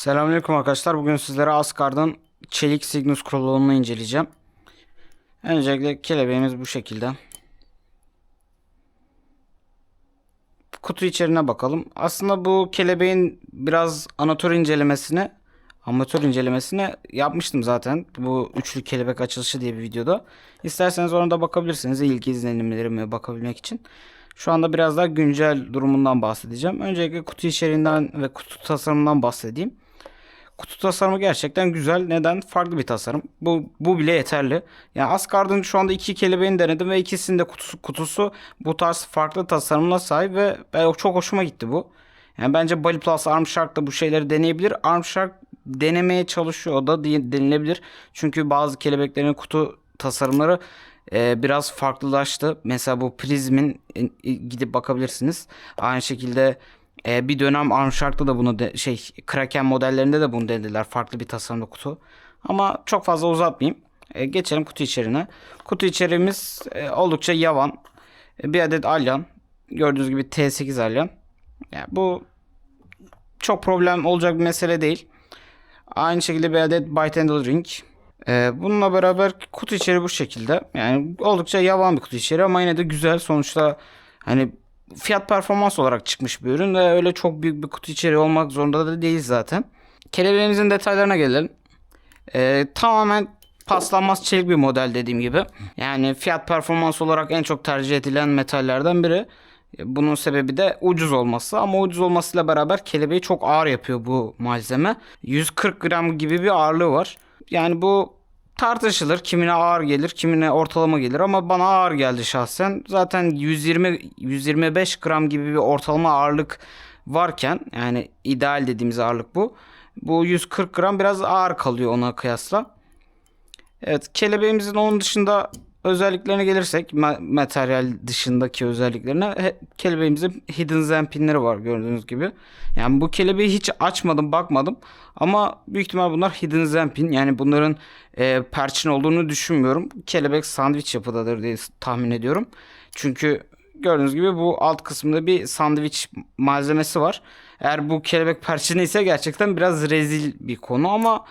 Selamünaleyküm arkadaşlar. Bugün sizlere Asgard'ın çelik Cygnus klonunu inceleyeceğim. Öncelikle kelebeğimiz bu şekilde. Kutu içeriğine bakalım. Aslında bu kelebeğin biraz anatör incelemesini, amatör incelemesini yapmıştım zaten. Bu üçlü kelebek açılışı diye bir videoda. İsterseniz ona da bakabilirsiniz. İlk izlenimlerime bakabilmek için. Şu anda biraz daha güncel durumundan bahsedeceğim. Öncelikle kutu içeriğinden ve kutu tasarımından bahsedeyim. Kutu tasarımı gerçekten güzel. Neden? Farklı bir tasarım. Bu, bu bile yeterli. Yani Asgard'ın şu anda iki kelebeğini denedim ve ikisinde kutusu, kutusu bu tarz farklı tasarımla sahip ve ben çok hoşuma gitti bu. Yani bence Bali Plus Arm Shark da bu şeyleri deneyebilir. Arm Shark denemeye çalışıyor o da denilebilir. Çünkü bazı kelebeklerin kutu tasarımları e, biraz farklılaştı. Mesela bu Prism'in e, gidip bakabilirsiniz. Aynı şekilde e, bir dönem Armshark'ta da bunu de, şey Kraken modellerinde de bunu denediler. Farklı bir tasarımda kutu. Ama çok fazla uzatmayayım. E, geçelim kutu içeriğine. Kutu içeriğimiz e, oldukça yavan. E, bir adet alyan. Gördüğünüz gibi T8 alyan. Yani bu çok problem olacak bir mesele değil. Aynı şekilde bir adet Bite Handle Ring. Ee, bununla beraber kutu içeriği bu şekilde. Yani oldukça yavan bir kutu içeriği ama yine de güzel. Sonuçta hani fiyat performans olarak çıkmış bir ürün ve öyle çok büyük bir kutu içeriği olmak zorunda da değil zaten. Kelebeğimizin detaylarına gelelim. Ee, tamamen paslanmaz çelik bir model dediğim gibi. Yani fiyat performans olarak en çok tercih edilen metallerden biri. Bunun sebebi de ucuz olması ama ucuz olmasıyla beraber kelebeği çok ağır yapıyor bu malzeme. 140 gram gibi bir ağırlığı var. Yani bu tartışılır. Kimine ağır gelir, kimine ortalama gelir ama bana ağır geldi şahsen. Zaten 120 125 gram gibi bir ortalama ağırlık varken yani ideal dediğimiz ağırlık bu. Bu 140 gram biraz ağır kalıyor ona kıyasla. Evet kelebeğimizin onun dışında özelliklerine gelirsek materyal dışındaki özelliklerine kelebeğimizin hidden zen pinleri var gördüğünüz gibi. Yani bu kelebeği hiç açmadım bakmadım ama büyük ihtimal bunlar hidden zen pin yani bunların e, perçin olduğunu düşünmüyorum. Kelebek sandviç yapıdadır diye tahmin ediyorum. Çünkü gördüğünüz gibi bu alt kısmında bir sandviç malzemesi var. Eğer bu kelebek perçini ise gerçekten biraz rezil bir konu ama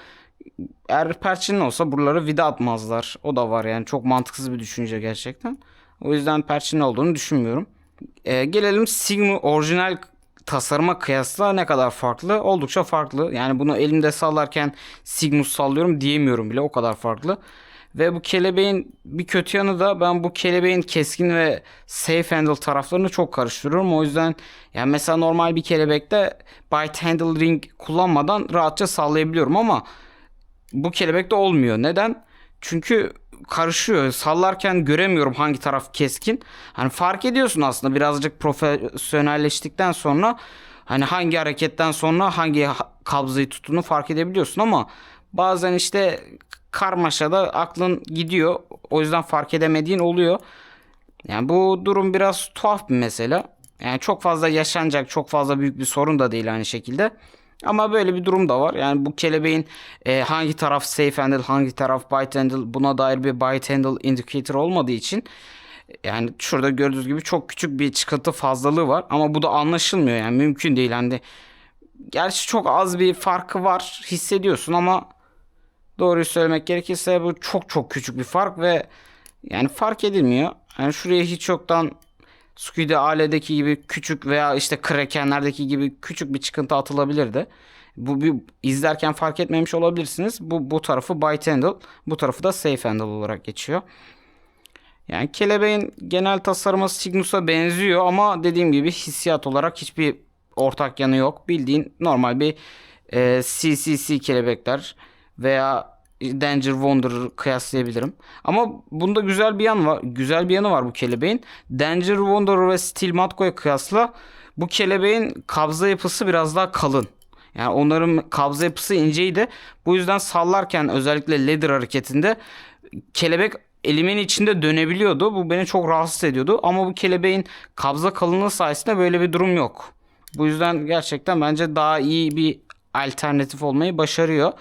eğer perçinli olsa buraları vida atmazlar. O da var yani çok mantıksız bir düşünce gerçekten. O yüzden perçinli olduğunu düşünmüyorum. Ee, gelelim Sigma orijinal tasarıma kıyasla ne kadar farklı? Oldukça farklı. Yani bunu elimde sallarken Sigmus sallıyorum diyemiyorum bile o kadar farklı. Ve bu kelebeğin bir kötü yanı da ben bu kelebeğin keskin ve safe handle taraflarını çok karıştırıyorum. O yüzden yani mesela normal bir kelebekte bite handle ring kullanmadan rahatça sallayabiliyorum ama bu kelebekte olmuyor. Neden? Çünkü karışıyor. Sallarken göremiyorum hangi taraf keskin. Hani fark ediyorsun aslında birazcık profesyonelleştikten sonra hani hangi hareketten sonra hangi ha- kabzayı tuttuğunu fark edebiliyorsun ama bazen işte karmaşada aklın gidiyor. O yüzden fark edemediğin oluyor. Yani bu durum biraz tuhaf bir mesele. Yani çok fazla yaşanacak, çok fazla büyük bir sorun da değil aynı şekilde. Ama böyle bir durum da var. Yani bu kelebeğin e, hangi taraf safe handle, hangi taraf bite handle buna dair bir bite handle indicator olmadığı için yani şurada gördüğünüz gibi çok küçük bir çıkıntı fazlalığı var ama bu da anlaşılmıyor yani mümkün değil hani gerçi çok az bir farkı var hissediyorsun ama doğruyu söylemek gerekirse bu çok çok küçük bir fark ve yani fark edilmiyor. Yani şuraya hiç yoktan Squid Ale'deki gibi küçük veya işte Kraken'lerdeki gibi küçük bir çıkıntı atılabilirdi. Bu bir izlerken fark etmemiş olabilirsiniz. Bu bu tarafı bite handle, bu tarafı da safe handle olarak geçiyor. Yani kelebeğin genel tasarımı Cygnus'a benziyor ama dediğim gibi hissiyat olarak hiçbir ortak yanı yok. Bildiğin normal bir e, CCC kelebekler veya Danger Wanderer'ı kıyaslayabilirim. Ama bunda güzel bir yan var. Güzel bir yanı var bu kelebeğin. Danger Wanderer ve Steel Matko'ya kıyasla bu kelebeğin kabza yapısı biraz daha kalın. Yani onların kabza yapısı inceydi. Bu yüzden sallarken özellikle ladder hareketinde kelebek elimin içinde dönebiliyordu. Bu beni çok rahatsız ediyordu. Ama bu kelebeğin kabza kalınlığı sayesinde böyle bir durum yok. Bu yüzden gerçekten bence daha iyi bir alternatif olmayı başarıyor.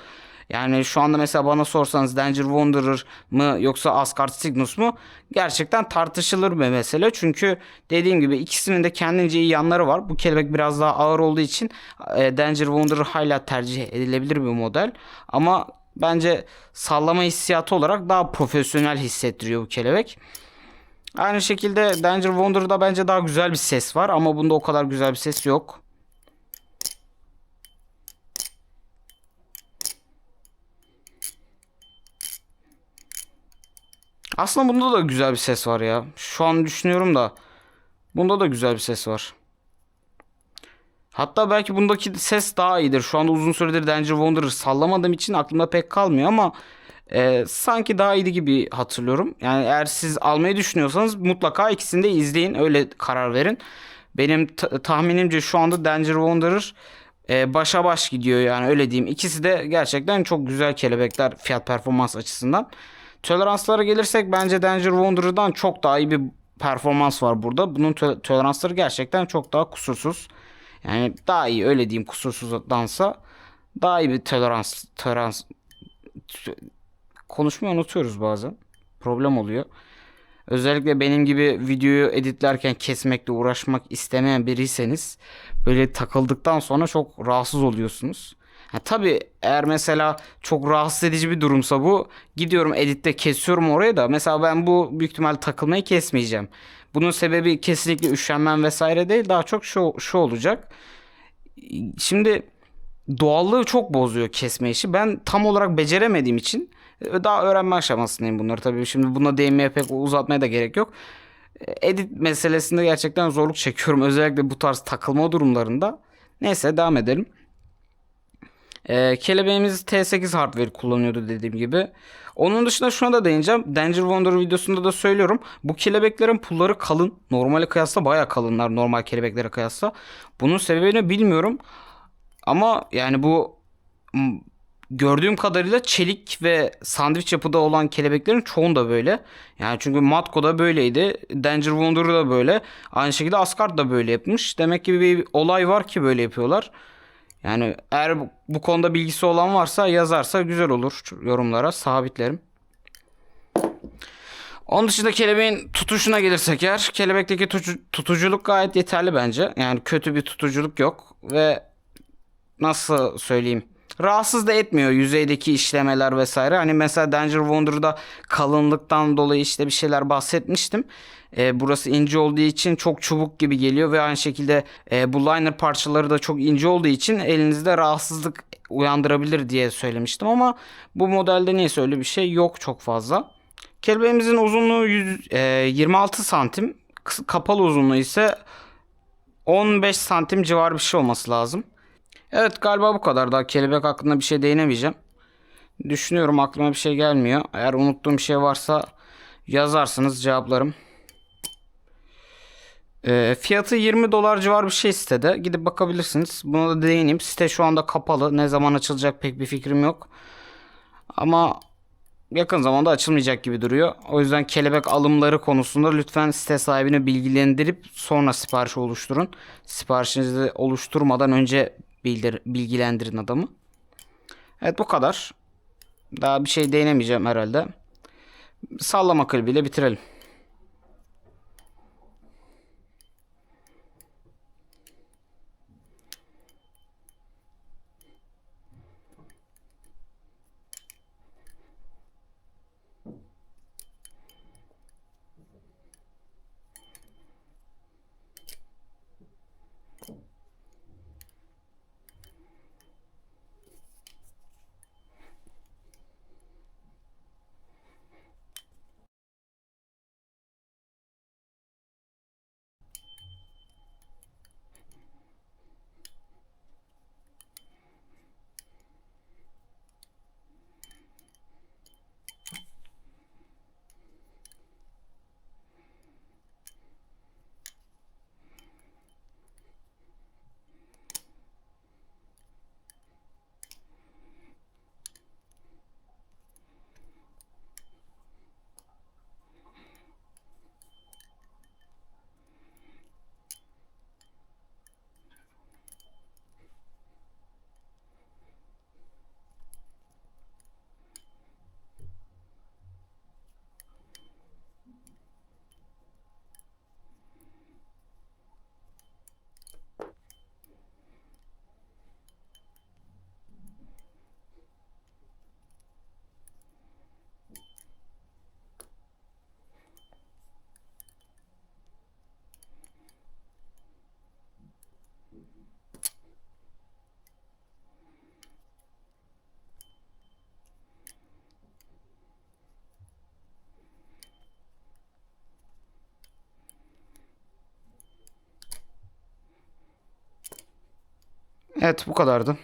Yani şu anda mesela bana sorsanız Danger Wanderer mı yoksa Asgard Cygnus mu? Gerçekten tartışılır bir mesele. Çünkü dediğim gibi ikisinin de kendince iyi yanları var. Bu kelebek biraz daha ağır olduğu için e, Danger Wanderer hala tercih edilebilir bir model. Ama bence sallama hissiyatı olarak daha profesyonel hissettiriyor bu kelebek. Aynı şekilde Danger Wander'da bence daha güzel bir ses var ama bunda o kadar güzel bir ses yok. Aslında bunda da güzel bir ses var ya. Şu an düşünüyorum da bunda da güzel bir ses var. Hatta belki bundaki ses daha iyidir. Şu anda uzun süredir Danger Wanderer sallamadığım için aklımda pek kalmıyor ama e, sanki daha iyiydi gibi hatırlıyorum. Yani eğer siz almayı düşünüyorsanız mutlaka ikisini de izleyin. Öyle karar verin. Benim ta- tahminimce şu anda Danger Wanderer e, başa baş gidiyor yani öyle diyeyim. İkisi de gerçekten çok güzel kelebekler fiyat performans açısından. Toleranslara gelirsek bence Danger Wanderer'dan çok daha iyi bir performans var burada. Bunun tö- toleransları gerçekten çok daha kusursuz. Yani daha iyi öyle diyeyim kusursuzdansa daha iyi bir tolerans tolerans konuşmayı unutuyoruz bazen. Problem oluyor. Özellikle benim gibi videoyu editlerken kesmekle uğraşmak istemeyen biriyseniz böyle takıldıktan sonra çok rahatsız oluyorsunuz. Ha, tabii eğer mesela çok rahatsız edici bir durumsa bu gidiyorum editte kesiyorum orayı da mesela ben bu büyük ihtimal takılmayı kesmeyeceğim. Bunun sebebi kesinlikle üşenmem vesaire değil daha çok şu, şu olacak. Şimdi doğallığı çok bozuyor kesme işi. Ben tam olarak beceremediğim için e, daha öğrenme aşamasındayım bunları tabii. Şimdi buna değinmeye pek uzatmaya da gerek yok. E, Edit meselesinde gerçekten zorluk çekiyorum. Özellikle bu tarz takılma durumlarında. Neyse devam edelim. Ee, kelebeğimiz T8 hardware kullanıyordu dediğim gibi. Onun dışında şuna da değineceğim. Danger Wonder videosunda da söylüyorum. Bu kelebeklerin pulları kalın. Normale kıyasla baya kalınlar normal kelebeklere kıyasla. Bunun sebebini bilmiyorum. Ama yani bu gördüğüm kadarıyla çelik ve sandviç yapıda olan kelebeklerin çoğunda böyle. Yani çünkü Matko da böyleydi. Danger Wonder da böyle. Aynı şekilde Asgard da böyle yapmış. Demek ki bir olay var ki böyle yapıyorlar. Yani eğer bu, bu konuda bilgisi olan varsa yazarsa güzel olur yorumlara sabitlerim. Onun dışında kelebeğin tutuşuna gelirsek eğer kelebekteki tutu- tutuculuk gayet yeterli bence. Yani kötü bir tutuculuk yok ve nasıl söyleyeyim rahatsız da etmiyor yüzeydeki işlemeler vesaire. Hani mesela Danger Wonder'da kalınlıktan dolayı işte bir şeyler bahsetmiştim. Ee, burası ince olduğu için çok çubuk gibi geliyor ve aynı şekilde e, bu liner parçaları da çok ince olduğu için elinizde rahatsızlık uyandırabilir diye söylemiştim ama bu modelde neyse öyle bir şey yok çok fazla. Kelebeğimizin uzunluğu 100, e, 26 santim, kapalı uzunluğu ise 15 santim civarı bir şey olması lazım. Evet galiba bu kadar. Daha kelebek hakkında bir şey değinemeyeceğim. Düşünüyorum aklıma bir şey gelmiyor. Eğer unuttuğum bir şey varsa yazarsınız cevaplarım. Ee, fiyatı 20 dolar civar bir şey sitede. Gidip bakabilirsiniz. Buna da değineyim. Site şu anda kapalı. Ne zaman açılacak pek bir fikrim yok. Ama yakın zamanda açılmayacak gibi duruyor. O yüzden kelebek alımları konusunda lütfen site sahibini bilgilendirip sonra sipariş oluşturun. Siparişinizi oluşturmadan önce bildir, bilgilendirin adamı. Evet bu kadar. Daha bir şey değinemeyeceğim herhalde. Sallama klibiyle bitirelim. Evet bu kadardı.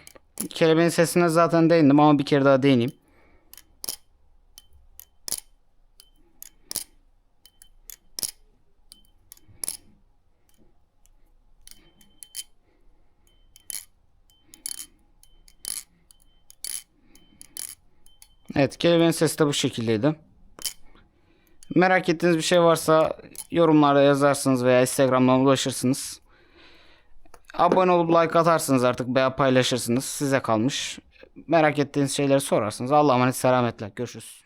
Kelebeğin sesine zaten değindim ama bir kere daha değineyim. Evet kelebeğin sesi de bu şekildeydi. Merak ettiğiniz bir şey varsa yorumlarda yazarsınız veya Instagram'dan ulaşırsınız. Abone olup like atarsınız artık veya paylaşırsınız. Size kalmış. Merak ettiğiniz şeyleri sorarsınız. Allah'a emanet selametle. Görüşürüz.